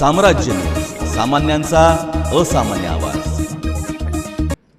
साम्राज्य सामान्यांचा असामान्य आवाज.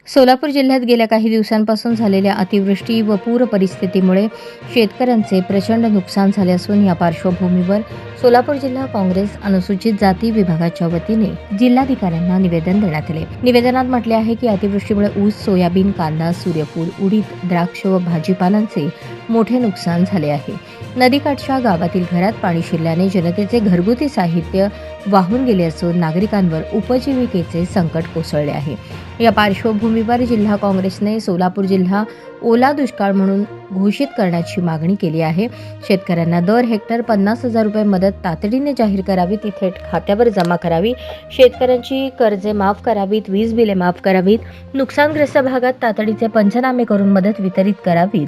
सोलापूर जिल्ह्यात गेल्या काही दिवसांपासून झालेल्या अतिवृष्टी व पूर परिस्थितीमुळे शेतकऱ्यांचे प्रचंड नुकसान झाले असून या पार्श्वभूमीवर सोलापूर जिल्हा काँग्रेस अनुसूचित जाती विभागाच्या वतीने जिल्हाधिकाऱ्यांना निवेदन देण्यात आले. निवेदनात म्हटले आहे की अतिवृष्टीमुळे ऊस सोयाबीन कांदा सूर्यफूल उडीद द्राक्ष व भाजीपालांचे मोठे नुकसान झाले आहे. नदीकाठच्या गावातील घरात पाणी शिरल्याने जनतेचे घरगुती साहित्य वाहून गेले असून नागरिकांवर उपजीविकेचे संकट कोसळले आहे. या पार्श्वभूमीवर जिल्हा काँग्रेसने सोलापूर जिल्हा ओला दुष्काळ म्हणून घोषित करण्याची मागणी केली आहे. शेतकऱ्यांना दर हेक्टर पन्नास हजार रुपये मदत तातडीने जाहीर करावी ती थेट खात्यावर जमा करावी. शेतकऱ्यांची कर्जे माफ करावीत वीज बिले माफ करावीत. नुकसानग्रस्त भागात तातडीचे पंचनामे करून मदत वितरित करावीत.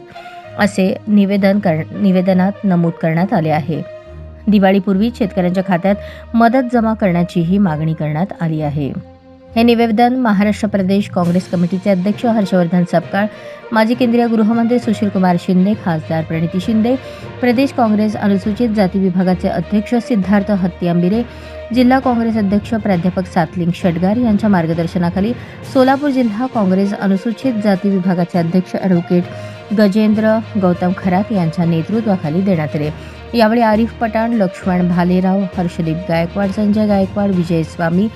असे निवेदन कर निवेदनात नमूद करण्यात आले आहे. दिवाळीपूर्वी शेतकऱ्यांच्या खात्यात मदत जमा करण्याचीही मागणी करण्यात आली आहे. हे निवेदन महाराष्ट्र प्रदेश काँग्रेस कमिटीचे अध्यक्ष हर्षवर्धन सपकाळ माजी केंद्रीय गृहमंत्री सुशीलकुमार शिंदे खासदार प्रणिती शिंदे प्रदेश काँग्रेस अनुसूचित जाती विभागाचे अध्यक्ष सिद्धार्थ हत्यांबिरे जिल्हा काँग्रेस अध्यक्ष प्राध्यापक सातलिंग शेटगार यांच्या मार्गदर्शनाखाली सोलापूर जिल्हा काँग्रेस अनुसूचित जाती विभागाचे अध्यक्ष ॲडव्होकेट गजेंद्र गौतम खरात यांच्या नेतृत्वाखाली देण्यात आले. यावेळी आरिफ पठाण लक्ष्मण भालेराव हर्षदीप गायकवाड संजय गायकवाड विजय स्वामी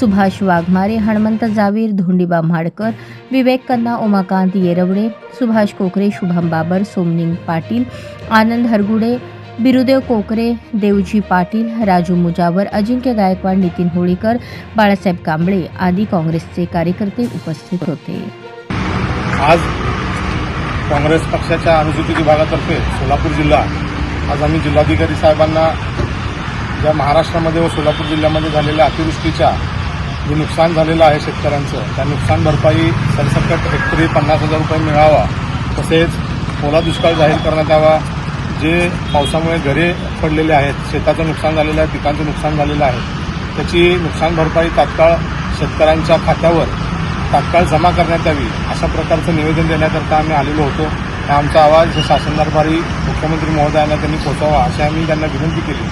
सुभाष वाघमारे हणमंत जावीर धोंडीबा म्हाडकर विवेक कन्ना उमाकांत येरवडे सुभाष कोकरे शुभम बाबर सोमनिंग पाटील आनंद हरगुडे बिरुदेव कोकरे देवजी पाटील राजू मुजावर अजिंक्य गायकवाड नितीन होळीकर बाळासाहेब कांबळे आदी काँग्रेसचे कार्यकर्ते उपस्थित होते. आज काँग्रेस पक्षाच्या अनुसूचित विभागातर्फे सोलापूर जिल्हा. आज आम्ही जिल्हाधिकारी साहेबांना ज्या महाराष्ट्रामध्ये व सोलापूर जिल्ह्यामध्ये झालेल्या अतिवृष्टीच्या जे नुकसान झालेलं आहे शेतकऱ्यांचं त्या नुकसान भरपाई सरसकट हेक्टरी पन्नास हजार रुपये मिळावा तसेच ओला दुष्काळ जाहीर करण्यात यावा. जे पावसामुळे घरे पडलेले आहेत शेताचं नुकसान झालेलं आहे पिकांचं नुकसान झालेलं आहे त्याची नुकसान भरपाई तात्काळ शेतकऱ्यांच्या खात्यावर तात्काळ जमा करण्यात यावी अशा प्रकारचं निवेदन देण्याकरता आम्ही आलेलो होतो. हा आमचा आवाज शासन दरबारी मुख्यमंत्री महोदयांना त्यांनी पोहोचावा अशी आम्ही त्यांना विनंती केली.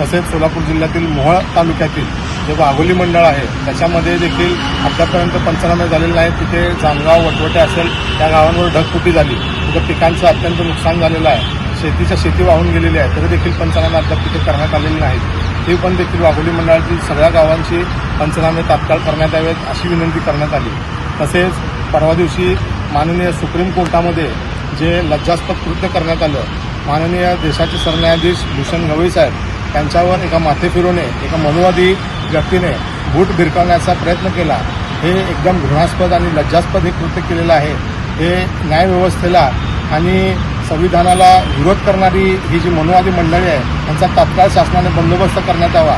तसेच सोलापूर जिल्ह्यातील मोहळ तालुक्यातील जे वाघोली मंडळ आहे त्याच्यामध्ये देखील आतापर्यंत पंचनामे झालेले नाहीत. तिथे जामगाव वटवटे असेल त्या गावांवर ढगफुटी झाली. तिथं पिकांचं अत्यंत नुकसान झालेलं आहे. शेतीच्या शेती वाहून गेलेली आहे. तरी देखील पंचनामे अद्याप तिथे करण्यात आलेले नाहीत. ते पण देखील वाघोली मंडळातील सगळ्या गावांची पंचनामे तात्काळ करण्यात यावेत अशी विनंती करण्यात आली. तसेच परवा दिवशी माननीय सुप्रीम कोर्टामध्ये जे लज्जास्पद कृत्य करण्यात आलं माननीय देशाचे सरन्यायाधीश भूषण गवई साहेब त्यांच्यावर एका माथेफिरोने एका मनुवादी व्यक्तीने बूट भिरकावण्याचा प्रयत्न केला. हे एकदम घृणास्पद आणि लज्जास्पद हे कृत्य केलेलं आहे. हे न्यायव्यवस्थेला आणि संविधानाला विरोध करणारी ही जी मनोवादी मंडळी आहे त्यांचा तात्काळ शासनाने बंदोबस्त करण्यात यावा.